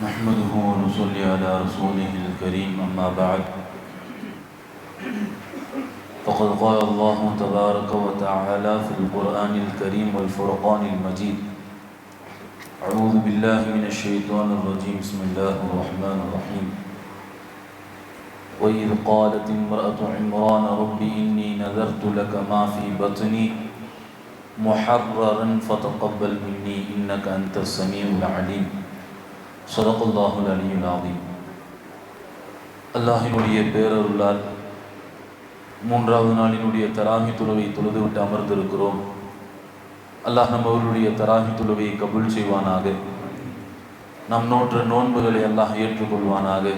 نحمده ونصلي على رسوله الكريم أما بعد. فقد قال الله تبارك وتعالى في القرآن الكريم والفرقان المجيد. أعوذ بالله من الشيطان الرجيم. بسم الله الرحمن الرحيم. وإذ قالت امرأة عمران رب إني نذرت لك ما في بطني محررا فتقبل مني إنك أنت السميع العليم. சதகுல்லாஹுல் அலியுல் ஆதீம் அல்லாஹினுடைய பேரருளால் மூன்றாவது நாளினுடைய தராமி துளவை தொழுது விட்டு அமர்ந்திருக்கிறோம். அல்லாஹ் நம் அவர்களுடைய தராமி துளவை கபுல் செய்வானாக. நம் நோற்ற நோன்புகளை அல்லாஹ் ஏற்றுக்கொள்வானாக.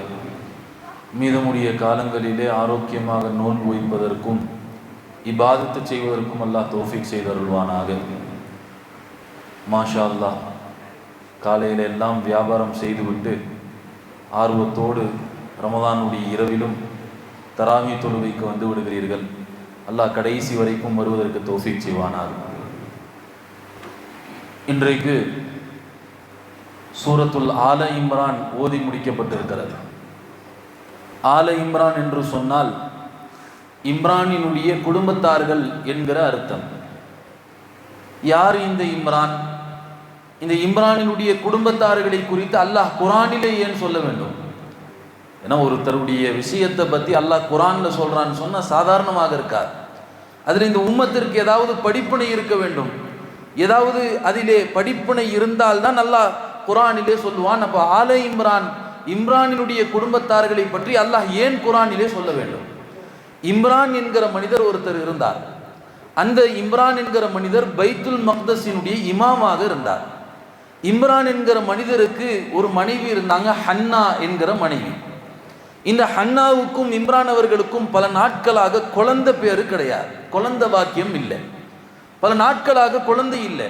மீதமுடைய காலங்களிலே ஆரோக்கியமாக நோன்பு வைப்பதற்கும் இபாதத்து செய்வதற்கும் அல்லாஹ் தோஃபிக் செய்தருள்வானாக. மாஷா அல்லாஹ். காலையில் எல்லாம் வியாபாரம் செய்துவிட்டு ஆர்வத்தோடு ரமதானுடைய இரவிலும் தராமி தொழுவைக்கு வந்து விடுகிறீர்கள். அல்லாஹ் கடைசி வரைக்கும் வருவதற்கு தோசை செய்வானார் இன்றைக்கு சூரத்துல் ஆல இம்ரான் ஓதி முடிக்கப்பட்டிருக்கிறது. ஆல இம்ரான் என்று சொன்னால் இம்ரானினுடைய குடும்பத்தார்கள் என்கிற அர்த்தம். யார் இந்த இம்ரான்? இந்த இம்ரானினுடைய குடும்பத்தார்களை குறித்து அல்லாஹ் குரானிலே ஏன் சொல்ல வேண்டும். ஏன்னா ஒருத்தருடைய விஷயத்தை பற்றி அல்லாஹ் குரானில் சொல்கிறான்னு சொன்னால் சாதாரணமாக இருக்கார் அதில் இந்த உம்மத்திற்கு ஏதாவது படிப்பினை இருக்க வேண்டும். ஏதாவது அதிலே படிப்பினை இருந்தால்தான் நல்லா குரானிலே சொல்லுவான். அப்போ ஆல இம்ரான் இம்ரானினுடைய குடும்பத்தார்களை பற்றி அல்லாஹ் ஏன் குரானிலே சொல்ல வேண்டும்? இம்ரான் என்கிற மனிதர் ஒருத்தர் இருந்தார். அந்த இம்ரான் என்கிற மனிதர் பைத்துல் மக்தஸினுடைய இமாமாக இருந்தார். இம்ரான் என்கிற மனிதருக்கு ஒரு மனைவி இருந்தாங்க ஹன்னா என்கிற மனைவி. இந்த ஹன்னாவுக்கும் இம்ரான் அவர்களுக்கும் பல நாட்களாக குழந்தை பேரு கிடையாது. குழந்தை பாக்கியம் இல்லை. பல நாட்களாக குழந்தை இல்லை.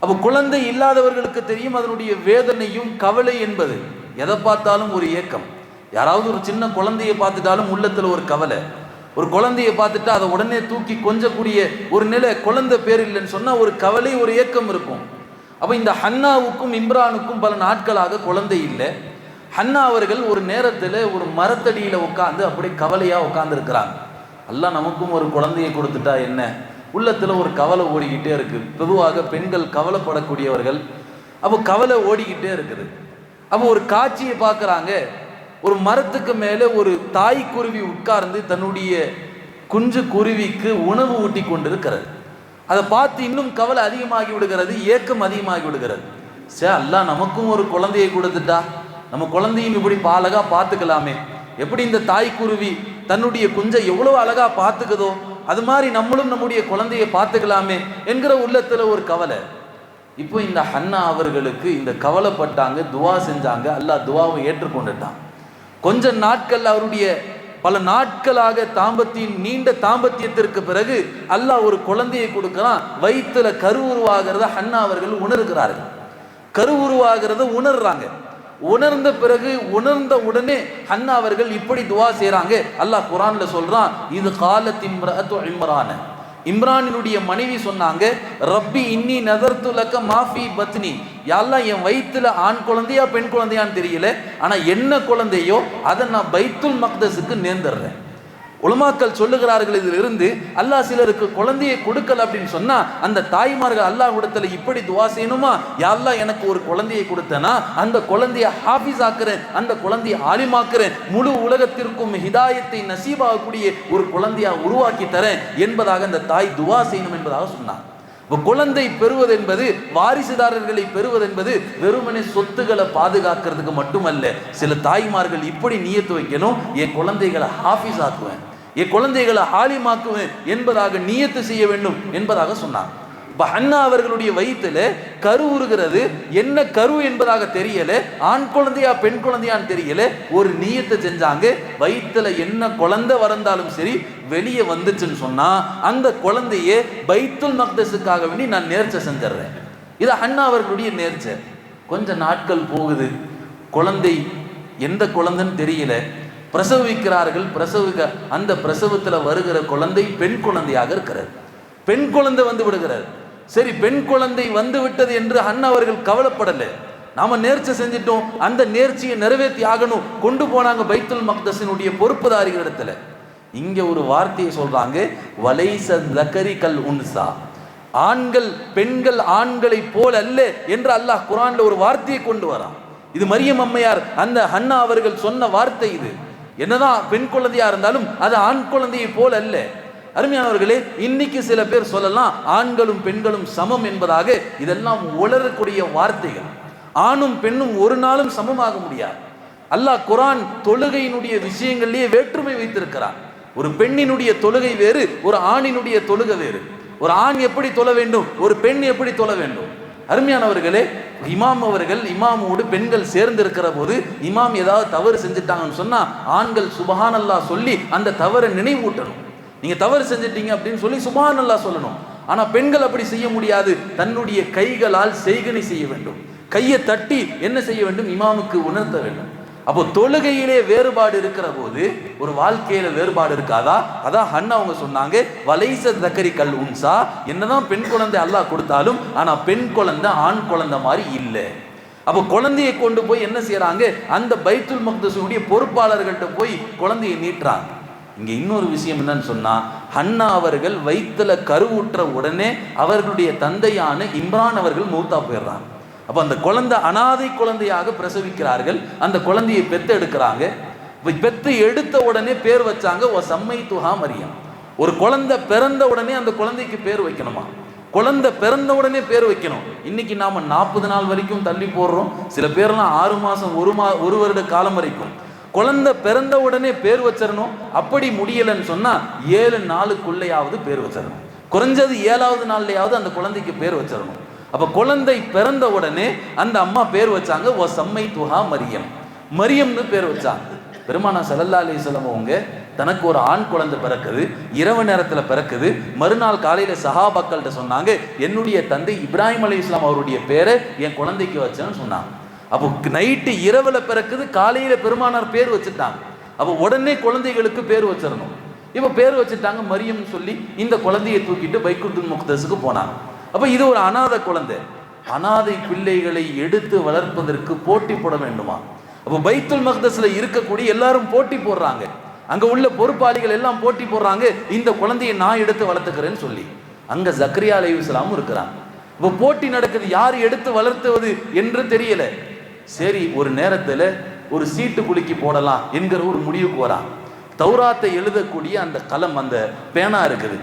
அப்போ குழந்தை இல்லாதவர்களுக்கு தெரியும் அதனுடைய வேதனையும் கவலை என்பது. எதை பார்த்தாலும் ஒரு ஏக்கம். யாராவது ஒரு சின்ன குழந்தையை பார்த்துட்டாலும் உள்ளத்தில் ஒரு கவலை. ஒரு குழந்தையை பார்த்துட்டா அதை உடனே தூக்கி கொஞ்சக்கூடிய ஒரு நிலை குழந்தை பேர் இல்லைன்னு சொன்னால் ஒரு கவலை ஒரு ஏக்கம் இருக்கும். அப்போ இந்த ஹன்னாவுக்கும் இம்ரானுக்கும் பல நாட்களாக குழந்தை இல்லை. ஹன்னா அவர்கள் ஒரு நேரத்தில் ஒரு மரத்தடியில் உட்காந்து அப்படியே கவலையாக உட்காந்துருக்கிறாங்க எல்லாம் நமக்கும் ஒரு குழந்தையை கொடுத்துட்டா என்ன? உள்ளத்தில் ஒரு கவலை ஓடிக்கிட்டே இருக்குது பொதுவாக பெண்கள் கவலைப்படக்கூடியவர்கள். அப்போ கவலை ஓடிக்கிட்டே இருக்குது. அப்போ ஒரு காட்சியை பார்க்குறாங்க. ஒரு மரத்துக்கு மேலே ஒரு தாய் குருவி உட்கார்ந்து தன்னுடைய குஞ்சு குருவிக்கு உணவு ஊட்டி கொண்டிருக்கிறது. அதை பார்த்து இன்னும் கவலை அதிகமாகி விடுகிறது ஏக்கம் அதிகமாகி விடுகிறது. சே அல்லா நமக்கும் ஒரு குழந்தையை கொடுத்துட்டா? நம்ம குழந்தையும் இப்படி அழகாக பார்த்துக்கலாமே. எப்படி இந்த தாய்க்குருவி தன்னுடைய குஞ்சை எவ்வளோ அழகா பார்த்துக்குதோ அது மாதிரி நம்மளும் நம்முடைய குழந்தையை பார்த்துக்கலாமே என்கிற உள்ளத்துல ஒரு கவலை. இப்போ இந்த ஹன்னா அவர்களுக்கு இந்த கவலைப்பட்டாங்க துவா செஞ்சாங்க அல்லாஹ் துவாவை ஏற்றுக்கொண்டுட்டான். கொஞ்ச நாட்கள் அவருடைய பல நாட்களாக தாம்பத்தியின் நீண்ட தாம்பத்தியத்திற்கு பிறகு அல்லாஹ் ஒரு குழந்தையை கொடுக்கலாம் வயிற்றுல கரு உருவாகிறத ஹன்னா அவர்கள் உணர்கிறார்கள். கரு உருவாகிறத உணர்றாங்க. உணர்ந்த பிறகு உணர்ந்த உடனே ஹன்னா அவர்கள் இப்படி துவா செய்கிறாங்க அல்லாஹ் குரான்ல சொல்றான் இது காலத்தின் இம்ரான. இம்ரானினுடைய மனைவி சொன்னாங்க ரப்பி இன்னி நதர்த்துலக்க மாஃபி பத்னி. யாரெல்லாம் என் வயிற்றுல ஆண் குழந்தையா பெண் குழந்தையான்னு தெரியல. ஆனால் என்ன குழந்தையோ அதை நான் பைத்துல் மக்தஸுக்கு நேர்ந்துடுறேன். உலமாக்கள் சொல்லுகிறார்கள் இதில் இருந்து அல்லாஹ் சிலருக்கு குழந்தையை கொடுக்கல அப்படின்னு சொன்னா அந்த தாய்மார்கள் அல்லாஹ் இடத்துல இப்படி துவா செய்யணுமா? யாரெல்லாம் எனக்கு ஒரு குழந்தையை கொடுத்தனா அந்த குழந்தையை ஹாஃபிஸ் ஆக்குறேன் அந்த குழந்தையை ஆலிமாக்குறேன் முழு உலகத்திற்கும் ஹிதாயத்தை நசீபாகக்கூடிய ஒரு குழந்தையா உருவாக்கி தரேன் என்பதாக அந்த தாய் துவா செய்யணும் என்பதாக சொன்னார். குழந்தை பெறுவது என்பது வாரிசுதாரர்களை பெறுவது என்பது வெறுமனே சொத்துக்களை பாதுகாக்கிறதுக்கு மட்டுமல்ல சில தாய்மார்கள் இப்படி நியத்து வைக்கணும் என் குழந்தைகளை ஹாஃபிஸ் ஆக்குவேன் என் குழந்தைகளை ஆலிமாக்குவேன் என்பதாக நியத்து செய்ய வேண்டும் என்பதாக சொன்னார். இப்போ அண்ணா அவர்களுடைய வயிற்றுல கரு உருகிறது. என்ன கரு என்பதாக தெரியல. ஆண் குழந்தையா பெண் குழந்தையான்னு தெரியல. ஒரு நீயத்தை செஞ்சாங்க. வயிற்றுல என்ன குழந்தை வறந்தாலும் சரி வெளியே வந்துச்சுன்னு சொன்னா அந்த குழந்தையே பைத்துல் மக்தஸுக்காக வேண்டி நான் நேர்ச்சை செஞ்சிடுறேன். இது அண்ணா அவர்களுடைய நேர்ச்சை. கொஞ்சம் நாட்கள் போகுது. குழந்தை எந்த குழந்தைன்னு தெரியல. பிரசவிக்கிறார்கள் பிரசவிக்க அந்த பிரசவத்தில் வருகிற குழந்தை பெண் குழந்தையாக இருக்கிறது. பெண் குழந்தை வந்து விடுகிறார். சரி பெண் குழந்தை வந்து விட்டது என்று அண்ணா அவர்கள் கவலைப்படலை. நாம நேர்ச்சி செஞ்சிட்டோம் அந்த நேர்ச்சியை நிறைவேற்றி ஆகணும். கொண்டு போனாங்க பைத்துல் மக்தசினுடைய பொறுப்புதாரிகள் இடத்துல. இங்க ஒரு வார்த்தையை சொல்றாங்க வலைச லக்கரி கல் உன்சா. ஆண்கள் பெண்கள் ஆண்களை போல் அல்ல என்று அல்லாஹ் குரான்ல ஒரு வார்த்தையை கொண்டு வரான். இது மரியம் அம்மையார் அந்த ஹன்னா அவர்கள் சொன்ன வார்த்தை இது. என்னதான் பெண் குழந்தையா இருந்தாலும் அது ஆண் குழந்தையை போல் அல்ல. அருமையானவர்களே இன்னைக்கு சில பேர் சொல்லலாம் ஆண்களும் பெண்களும் சமம் என்பதாக இதெல்லாம் உளரக்கூடிய வார்த்தைகள். ஆணும் பெண்ணும் ஒரு நாளும் சமமாக முடியாது. அல்லாஹ் குரான் தொழுகையினுடைய விஷயங்கள்லேயே வேற்றுமை வைத்திருக்கிறார் ஒரு பெண்ணினுடைய தொழுகை வேறு ஒரு ஆணினுடைய தொழுகை வேறு. ஒரு ஆண் எப்படி தொழ வேண்டும் ஒரு பெண் எப்படி தொழ வேண்டும்? அருமையானவர்களே இமாம் அவர்கள் இமாமோடு பெண்கள் சேர்ந்து இருக்கிற போது இமாம் ஏதாவது தவறு செஞ்சுட்டாங்கன்னு சொன்னா ஆண்கள் சுபஹானல்லா சொல்லி அந்த தவறை நினைவூட்டணும். நீங்க தவறு செஞ்சிட்டீங்க அப்படின்னு சொல்லி சுபஹானல்லா சொல்லணும். ஆனா பெண்கள் அப்படி செய்ய முடியாது. தன்னுடைய கைகளால் செய்கனை செய்ய வேண்டும். கையை தட்டி என்ன செய்ய வேண்டும்? இமாமுக்கு உணர்த்த வேண்டும். அப்போ தொழுகையிலே வேறுபாடு இருக்கிற போது ஒரு வாழ்க்கையில வேறுபாடு இருக்காதா? அதான் ஹன்னா அவங்க சொன்னாங்க வலைச தக்கரி கல் உன்சா. என்னதான் பெண் குழந்தை அல்லாஹ் கொடுத்தாலும் ஆனா பெண் குழந்தை ஆண் குழந்தை மாதிரி இல்லை. அப்போ குழந்தையை கொண்டு போய் என்ன செய்யறாங்க? அந்த பைத்துல் மக்தசுடைய பொறுப்பாளர்கள்ட்ட போய் குழந்தையை நீட்டுறாங்க. இங்க இன்னொரு விஷயம் என்னன்னு சொன்னா ஹன்னா அவர்கள் வயிற்றுல கருவுற்ற உடனே அவர்களுடைய தந்தையான இம்ரான் அவர்கள் மூத்தா போயிடுறாங்க. அப்போ அந்த குழந்தை அனாதை குழந்தையாக பிரசவிக்கிறார்கள். அந்த குழந்தையை பெத்து எடுக்கிறாங்க பெத்து எடுத்த உடனே பேர் வச்சாங்க ஓ சம்மை துஹா மரியம். ஒரு குழந்தை பிறந்த உடனே அந்த குழந்தைக்கு பேர் வைக்கணுமா? குழந்தை பிறந்த உடனே பேர் வைக்கணும். இன்னைக்கு நாம நாற்பது நாள் வரைக்கும் தள்ளி போடுறோம். சில பேர்லாம் ஆறு மாசம் ஒரு மா ஒரு வருட காலம் வரைக்கும். குழந்தை பிறந்த உடனே பேர் வச்சிடணும். அப்படி முடியலன்னு சொன்னா ஏழு நாளுக்குள்ளேயாவது பேர் வச்சிடணும். குறைஞ்சது ஏழாவது நாள்லையாவது அந்த குழந்தைக்கு பேர் வச்சிடணும். அப்ப குழந்தை பிறந்த உடனே அந்த அம்மா பேர் வச்சாங்க ஓ சம்மை துஹா மரியம். மரியம்னு பேர் வச்சாங்க பெருமானா சல்லல்லா அலிஸ்லாம் அவங்க தனக்கு ஒரு ஆண் குழந்தை பிறக்குது இரவு நேரத்தில் பிறக்குது மறுநாள் காலையில் சஹாபாக்கள்கிட்ட சொன்னாங்க என்னுடைய தந்தை இப்ராஹிம் அலி இஸ்லாம் அவருடைய பேரை என் குழந்தைக்கு வச்சேன்னு சொன்னாங்க. அப்போ நைட்டு இரவில் பிறக்குது காலையில் பெருமானார் பேர் வச்சுட்டாங்க. அப்போ உடனே குழந்தைகளுக்கு பேர் வச்சிடணும். இப்போ பேர் வச்சுட்டாங்க மரியம்னு சொல்லி இந்த குழந்தையை தூக்கிட்டு பைக்குத்துல் முக்தஸுக்கு போனாங்க. அப்போ இது ஒரு அனாதை குழந்தை. அனாதை பிள்ளைகளை எடுத்து வளர்ப்பதற்கு போட்டி போட வேண்டுமா? அப்போ பைத்துல் மக்தஸ்ல இருக்கக்கூடிய எல்லாரும் போட்டி போடுறாங்க. அங்க உள்ள பொறுப்பாளிகள் எல்லாம் போட்டி போடுறாங்க. இந்த குழந்தையை நான் எடுத்து வளர்த்துக்கிறேன்னு சொல்லி. அங்க ஜக்ரியா அலி இஸ்லாமும் இருக்கிறாங்க. இப்போ போட்டி நடக்குது. யார் எடுத்து வளர்த்துவது என்று தெரியல. சரி ஒரு நேரத்தில் ஒரு சீட்டு குலுக்கி போடலாம் என்கிற ஒரு முடிவுக்கு வரான் தௌராத்தை எழுதக்கூடிய அந்த களம் அந்த பேனா இருக்குது.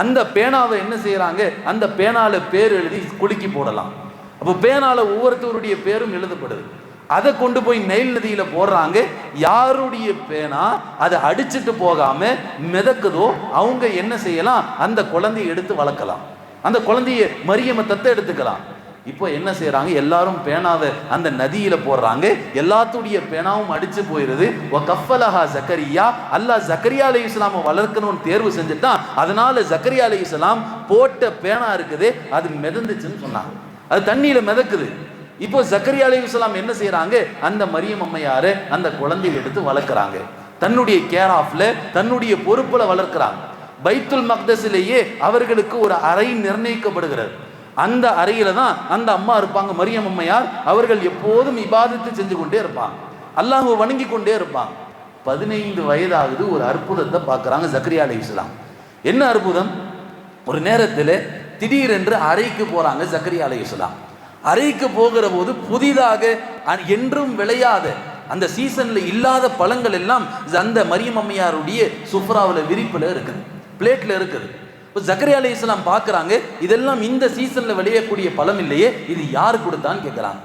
அந்த பேனாவை என்ன செய்யறாங்க? அந்த பேனால பேர் எழுதி குலுக்கி போடலாம். அப்போ பேனால ஒவ்வொருத்தருடைய பேரும் எழுதப்படுது. அதை கொண்டு போய் நெயில் நதியில போடுறாங்க. யாருடைய பேனா? அதை அடிச்சுட்டு போகாம மிதக்குதோ அவங்க என்ன செய்யலாம்? அந்த குழந்தையை எடுத்து வளர்க்கலாம். அந்த குழந்தைய மரியம தத்தை எடுத்துக்கலாம். இப்போ என்ன செய்யறாங்க எல்லாரும் பேனாவை அந்த நதியில போடுறாங்க. எல்லாத்துடைய பேனாவும் அடிச்சு போயிருது. ஒ கஃபலஹா ஜக்கரியா. அல்லாஹ் ஜக்கரியா அலி இஸ்லாமை வளர்க்கணும்னு தேர்வு செஞ்சுட்டான் அதனால ஜக்கரியா அலி இஸ்லாம் போட்ட பேனா இருக்குது அது மிதந்துச்சுன்னு சொன்னாங்க. அது தண்ணியில மிதக்குது. இப்போ ஜக்கரியா அலி இஸ்லாம் என்ன செய்யறாங்க அந்த மரியம் அம்மையாரு அந்த குழந்தையை எடுத்து வளர்க்குறாங்க. தன்னுடைய கேர் ஆஃப்ல தன்னுடைய பொறுப்புல வளர்க்குறாங்க. பைத்துல் மக்தஸிலேயே அவர்களுக்கு ஒரு அறை நிர்ணயிக்கப்படுகிறது. அந்த அறையில தான் அந்த அம்மா இருப்பாங்க மரியம் அம்மையார். அவர்கள் எப்போதும் இபாதத்து செஞ்சு கொண்டே இருப்பாங்க. அல்லாஹ் வணங்கி கொண்டே இருப்பாங்க. பதினைந்து வயதாகுது ஒரு அற்புதத்தை பார்க்குறாங்க ஜக்ரியா அலி இஸ்லாம் என்ன அற்புதம்? ஒரு நேரத்தில் திடீரென்று அறைக்கு போகிறாங்க ஜக்ரியா அலி இஸ்லாம் அறைக்கு போகிற போது புதிதாக என்றும் விளையாத அந்த சீசனில் இல்லாத பழங்கள் எல்லாம் அந்த மரியம் அம்மையாருடைய சுஃப்ராவில் விரிப்பில் இருக்குது பிளேட்டில் இருக்குது. இப்போ ஜக்கரியா அலி இஸ்லாம் பார்க்குறாங்க இதெல்லாம் இந்த சீசனில் விளையக்கூடிய பழம் இல்லையே இது யார் கொடுத்தான்னு கேட்குறாங்க.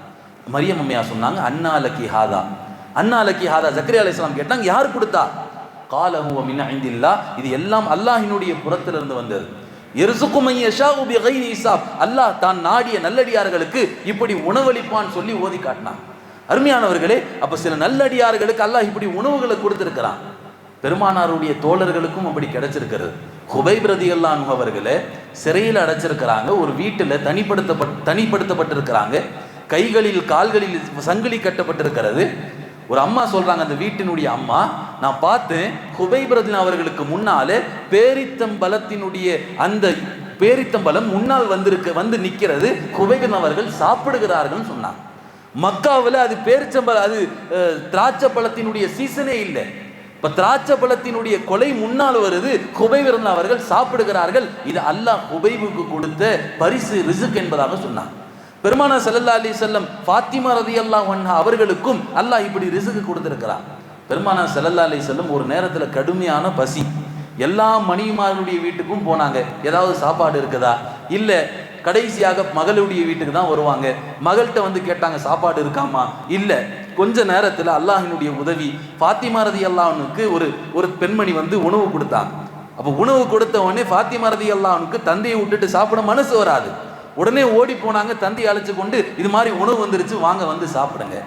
மரியம் அம்மையா சொன்னாங்க அண்ணா லக்கி ஹாதா. அண்ணா லக்கி ஹாதா ஜக்கரியா அலி இஸ்லாம் கேட்டாங்க யார் கொடுத்தா? காலஹுவ மின் ஐந்தில்லா இது எல்லாம் அல்லாஹினுடைய புறத்திலிருந்து வந்தது. அல்லாஹ் தான் நாடிய நல்லடியார்களுக்கு இப்படி உணவளிப்பான்னு சொல்லி ஓதி காட்டினான். அருமையானவர்களே அப்ப சில நல்லடியார்களுக்கு அல்லாஹ் இப்படி உணவுகளை கொடுத்திருக்கிறான். பெருமானாருடைய தோழர்களுக்கும் அப்படி கிடைச்சிருக்கிறது. குபை ரதி அல்லான் அவர்களே சிறையில் அடைச்சிருக்கிறாங்க. ஒரு வீட்டில் தனிப்படுத்தப்பட் தனிப்படுத்தப்பட்டிருக்கிறாங்க. கைகளில் கால்களில் சங்கிலி கட்டப்பட்டிருக்கிறது. ஒரு அம்மா சொல்றாங்க அந்த வீட்டினுடைய அம்மா நான் பார்த்தேன் ஹுபைபிரதின் அவர்களுக்கு முன்னாலே பேரித்தம்பலத்தினுடைய அந்த பேரித்தம்பலம் முன்னால் வந்திருக்க வந்து நிற்கிறது ஹுபைபின் அவர்கள் சாப்பிடுகிறார்கள் சொன்னாங்க. மக்காவில் அது பேரிச்சம்பலம் அது திராட்சை பழத்தினுடைய சீசனே இல்லை. இப்போ திராட்சை பழத்தினுடைய கொலை முன்னால் வருது. குபைவிரன் அவர்கள் சாப்பிடுகிறார்கள். இது அல்லாஹ் குபைவுக்கு கொடுத்த பரிசு ரிசுக் என்பதாக சொன்னான் பெருமானா ஸல்லல்லாஹு அலி செல்லம் ஃபாத்திமா ரதியல்லாஹு அன்ஹா அவர்களுக்கும் அல்லாஹ் இப்படி ரிசுக்கு கொடுத்துருக்கிறார். பெருமானா ஸல்லல்லாஹு அலி செல்லம் ஒரு நேரத்தில் கடுமையான பசி. எல்லா மணிமார்களுடைய வீட்டுக்கும் போனாங்க. ஏதாவது சாப்பாடு இருக்குதா? இல்லை கடைசியாக மகளுடைய வீட்டுக்கு தான் வருவாங்க. மகள்கிட்ட வந்து கேட்டாங்க சாப்பாடு இருக்காமா இல்லை. கொஞ்ச நேரத்தில் அல்லாஹினுடைய உதவி ஃபாத்திமா ரதி அல்லாஹனுக்கு ஒரு ஒரு பெண்மணி வந்து உணவு கொடுத்தாங்க அப்போ உணவு கொடுத்த உடனே ஃபாத்திமா ரதி அல்லாஹனுக்கு தந்தையை விட்டுட்டு சாப்பிட மனசு வராது. உடனே ஓடி போனாங்க தந்தையை அழைச்சி கொண்டு இது மாதிரி உணவு வந்துருச்சு வாங்க வந்து சாப்பிடுங்க.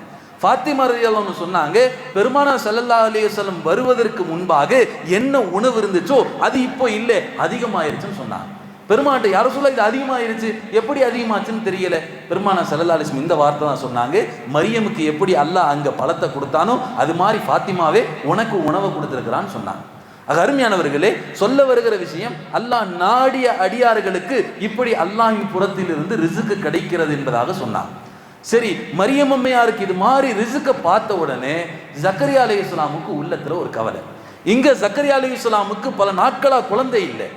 ஃபாத்திமா ரலியல்லாஹு சொன்னாங்க பெருமானா சல்லல்லா அலைஹி வருவதற்கு முன்பாக என்ன உணவு இருந்துச்சோ அது இப்போ இல்லை அதிகமாயிருச்சுன்னு சொன்னாங்க. பெருமாட்டை யார சொல்ல இது அதிகமாயிருச்சு. எப்படி அதிகமாச்சுன்னு தெரியல. பெருமானா ஸல்லல்லாஹு இந்த வார்த்தை தான் சொன்னாங்க. மரியமுக்கு எப்படி அல்லாஹ் அங்க பழத்தை கொடுத்தானோ அது மாதிரி ஃபாத்திமாவே உனக்கு உணவை கொடுத்துருக்கிறான்னு சொன்னாங்க. ஆக அருமையானவர்களே சொல்ல வருகிற விஷயம் அல்லாஹ் நாடிய அடியார்களுக்கு இப்படி அல்லாஹின் புறத்திலிருந்து ரிசுக்கு கிடைக்கிறது என்பதாக சொன்னான் சரி மரியமம்மையாருக்கு இது மாதிரி ரிசுக்கை பார்த்த உடனே ஜக்கரியா அலி இஸ்லாமுக்கு உள்ளத்துல ஒரு கவலை. இங்க ஜக்கரியா அலி இஸ்லாமுக்கு பல நாட்களா குழந்தை இல்லை.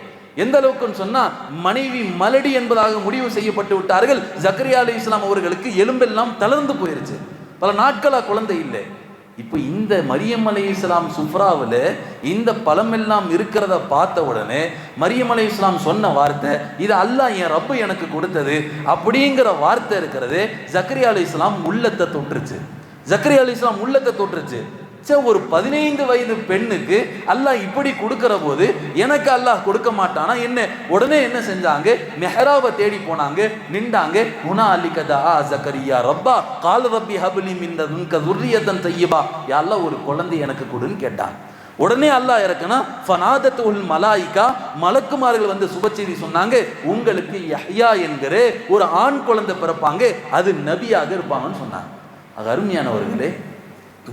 எந்த அளவுக்குன்னு சொன்னா மனைவி மலடி என்பதாக முடிவு செய்யப்பட்டு விட்டார்கள். ஜக்கரியா அலி இஸ்லாம் அவர்களுக்கு எலும்பெல்லாம் தளர்ந்து போயிருச்சு. பல நாட்களா குழந்தை இல்லை. இப்போ இந்த மரியம் அலை இஸ்லாம் சுஃப்ராவில் இந்த பழமெல்லாம் இருக்கிறத பார்த்த உடனே மரியம் அலை இஸ்லாம் சொன்ன வார்த்தை இது அல்லாஹ் என் ரப்பு எனக்கு கொடுத்தது அப்படிங்கிற வார்த்தை இருக்கிறது ஜக்கரியா அலி இஸ்லாம் உள்ளத்தை தொட்டுருச்சு. ஜக்கரியா அலி இஸ்லாம் உள்ளத்தை தொட்டுருச்சு. சே ஒரு பதினைந்து வயது பெண்ணுக்கு அல்லாஹ் இப்படி கொடுக்கிற போது எனக்கு அல்லாஹ் கொடுக்க மாட்டானா? என்ன? உடனே என்ன செஞ்சாங்க? மெஹராவை தேடி போனாங்க நின்றாங்க. உனா அலி கதா ஜக்கரியா ரப்பா கால் ரப்பி ஹபுலி மின்ன துன்க தையபா யாரெல்லாம் ஒரு குழந்தை எனக்கு கொடுன்னு கேட்டாங்க உடனே அல்லாஹ் இறக்குனா ஃபனாதத் உல் மலாய்கா மலக்குமார்கள் வந்து சுபச்செய்தி சொன்னாங்க உங்களுக்கு யஹ்யா என்கிற ஒரு ஆண் குழந்தை பிறப்பாங்க அது நபியாக இருப்பாங்கன்னு சொன்னாங்க. அது அருமையானவர்களே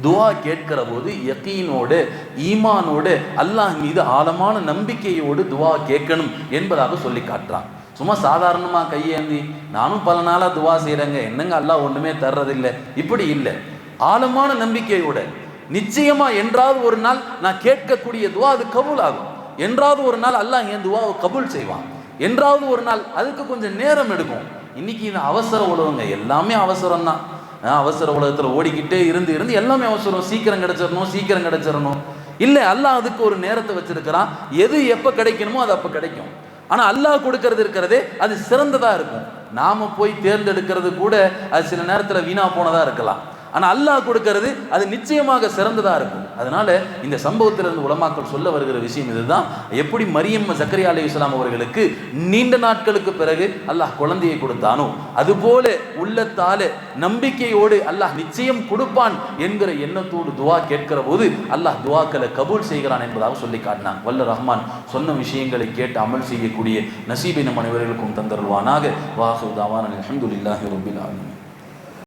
துவா கேட்கிற போது யக்கீனோடு ஈமானோடு அல்லாஹ் மீது ஆழமான நம்பிக்கையோடு துவா கேட்கணும் என்பதாக சொல்லி காட்டுறான். சும்மா சாதாரணமாக கையேந்தி நானும் பல நாளாக துவா செய்கிறேங்க என்னங்க அல்லாஹ் ஒன்றுமே தர்றதில்லை? இப்படி இல்லை. ஆழமான நம்பிக்கையோட நிச்சயமா என்றாவது ஒரு நாள் நான் கேட்கக்கூடிய துவா அது கபூல் ஆகும். என்றாவது ஒரு நாள் அல்லாஹ் என் துவாவை கபூல் செய்வான். என்றாவது ஒரு நாள் அதுக்கு கொஞ்சம் நேரம் எடுக்கும். இன்னைக்கு இந்த அவசர உழவுங்க எல்லாமே அவசரம் தான் அவசர உலகத்தில் ஓடிக்கிட்டே இருந்து இருந்து எல்லாமே அவசரம். சீக்கிரம் கிடைச்சிடணும் சீக்கிரம் கிடைச்சிடணும். இல்லை அல்லாஹ் அதுக்கு ஒரு நேரத்தை வச்சிருக்கிறான். எது எப்போ கிடைக்கணுமோ அது அப்போ கிடைக்கும். ஆனால் அல்லாஹ் கொடுக்கறது இருக்கிறதே அது சிறந்ததாக இருக்கும். நாம போய் தேர்ந்தெடுக்கிறது கூட அது சில நேரத்தில் வீணா போனதாக இருக்கலாம். ஆனால் அல்லாஹ் கொடுக்கறது அது நிச்சயமாக சிறந்ததாக இருக்கும். அதனால இந்த சம்பவத்திலிருந்து உலமாக்கள் சொல்ல வருகிற விஷயம் இதுதான். எப்படி மரியம் சக்கரி அலி இஸ்லாம் அவர்களுக்கு நீண்ட நாட்களுக்கு பிறகு அல்லாஹ் குழந்தையை கொடுத்தானோ? அதுபோல உள்ளத்தால நம்பிக்கையோடு அல்லாஹ் நிச்சயம் கொடுப்பான் என்கிற எண்ணத்தோடு துவா கேட்கிற போது அல்லாஹ் துவாக்களை கபூல் செய்கிறான் என்பதாக சொல்லி காட்டினான். வல்ல ரஹ்மான் சொன்ன விஷயங்களை கேட்டு அமல் செய்யக்கூடிய நசீபை நம் அனைவர்களுக்கும் தந்தருவானாக வாஹு தாவான் அலமதுல்லாஹி ரபில்